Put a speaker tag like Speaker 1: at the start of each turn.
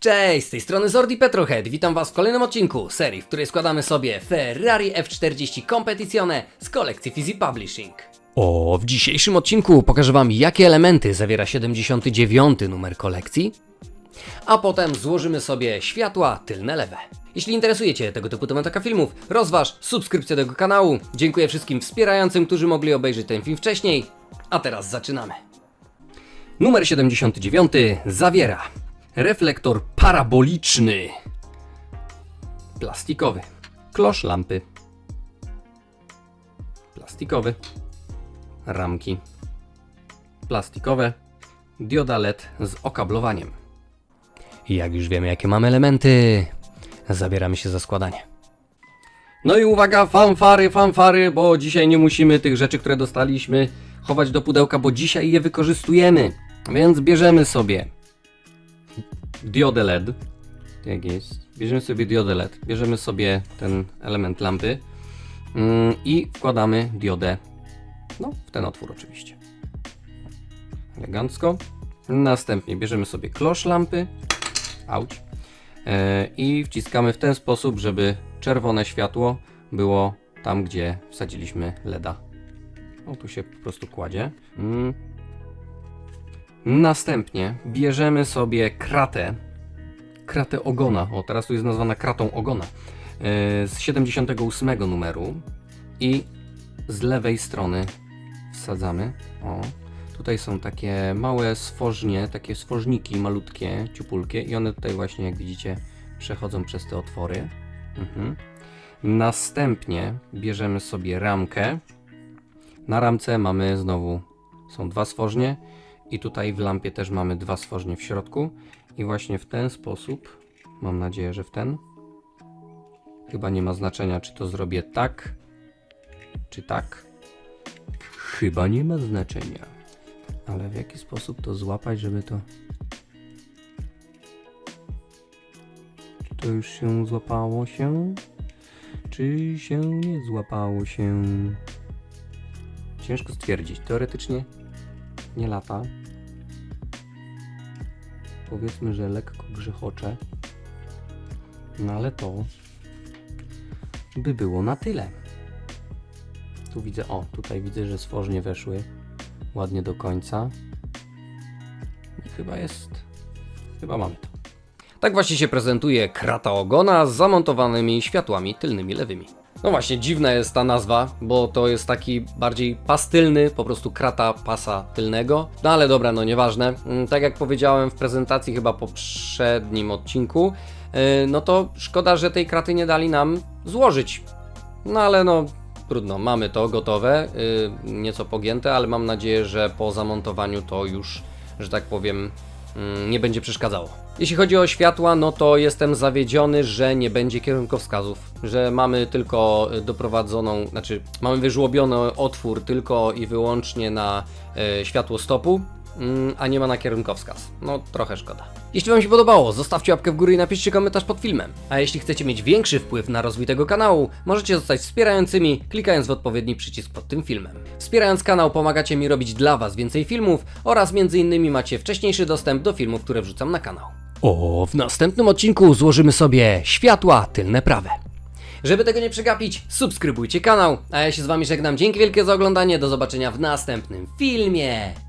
Speaker 1: Cześć, z tej strony Zordi Petrohead. Witam Was w kolejnym odcinku serii, w której składamy sobie Ferrari F40 Competizione z kolekcji Fizzy Publishing. O, w dzisiejszym odcinku pokażę Wam, jakie elementy zawiera 79 numer kolekcji, a potem złożymy sobie światła tylne lewe. Jeśli interesujecie tego typu tematyka filmów, rozważ subskrypcję tego kanału. Dziękuję wszystkim wspierającym, którzy mogli obejrzeć ten film wcześniej. A teraz zaczynamy. Numer 79 zawiera reflektor paraboliczny, plastikowy, klosz lampy, plastikowy, ramki, plastikowe, dioda LED z okablowaniem. Jak już wiemy, jakie mamy elementy, zabieramy się za składanie. No i uwaga, fanfary, fanfary, bo dzisiaj nie musimy tych rzeczy, które dostaliśmy, chować do pudełka, bo dzisiaj je wykorzystujemy. Więc bierzemy sobie diodę LED. Jak jest? Bierzemy sobie diodę LED, bierzemy sobie ten element lampy mm, i wkładamy diodę no, w ten otwór oczywiście. Elegancko. Następnie bierzemy sobie klosz lampy. Auć. E, I wciskamy w ten sposób, żeby czerwone światło było tam, gdzie wsadziliśmy LEDa. O, tu się po prostu kładzie. Mm. Następnie bierzemy sobie kratę. Kratę ogona. O, teraz tu jest nazwana kratą ogona. e, Z 78 numeru. I z lewej strony wsadzamy. O, tutaj są takie małe stworznie, takie stworzniki malutkie, ciupulkie i one tutaj właśnie jak widzicie przechodzą przez te otwory. Mhm. Następnie bierzemy sobie ramkę. Na ramce mamy znowu, są dwa stworznie i tutaj w lampie też mamy dwa stworznie w środku i właśnie w ten sposób, mam nadzieję, że w ten, chyba nie ma znaczenia czy to zrobię tak, czy tak. Chyba nie ma znaczenia. Ale w jaki sposób to złapać, żeby to. Czy to już się złapało się? Czy się nie złapało się? Ciężko stwierdzić. Teoretycznie nie lata. Powiedzmy, że lekko grzechocze. No ale to by było na tyle. Tu widzę, o, tutaj widzę, że stworznie weszły ładnie do końca. I chyba jest, chyba mamy to. Tak właśnie się prezentuje krata ogona z zamontowanymi światłami tylnymi lewymi. No właśnie, dziwna jest ta nazwa, bo to jest taki bardziej pastylny, po prostu krata pasa tylnego. No ale dobra, no nieważne. Mm, Tak jak powiedziałem w prezentacji chyba poprzednim odcinku, yy, no to szkoda, że tej kraty nie dali nam złożyć. No ale no, trudno, mamy to gotowe, yy, nieco pogięte, ale mam nadzieję, że po zamontowaniu to już, że tak powiem, nie będzie przeszkadzało. Jeśli chodzi o światła, no to jestem zawiedziony, że nie będzie kierunkowskazów, że mamy tylko y, doprowadzoną, znaczy mamy wyżłobiony otwór tylko i wyłącznie na y, światło stopu, mm, a nie ma na kierunkowskaz. No trochę szkoda. Jeśli Wam się podobało, zostawcie łapkę w górę i napiszcie komentarz pod filmem. A jeśli chcecie mieć większy wpływ na rozwój tego kanału, możecie zostać wspierającymi, klikając w odpowiedni przycisk pod tym filmem. Wspierając kanał pomagacie mi robić dla Was więcej filmów oraz między innymi macie wcześniejszy dostęp do filmów, które wrzucam na kanał. O, w następnym odcinku złożymy sobie światła tylne prawe. Żeby tego nie przegapić, subskrybujcie kanał, a ja się z Wami żegnam. Dzięki wielkie za oglądanie, do zobaczenia w następnym filmie.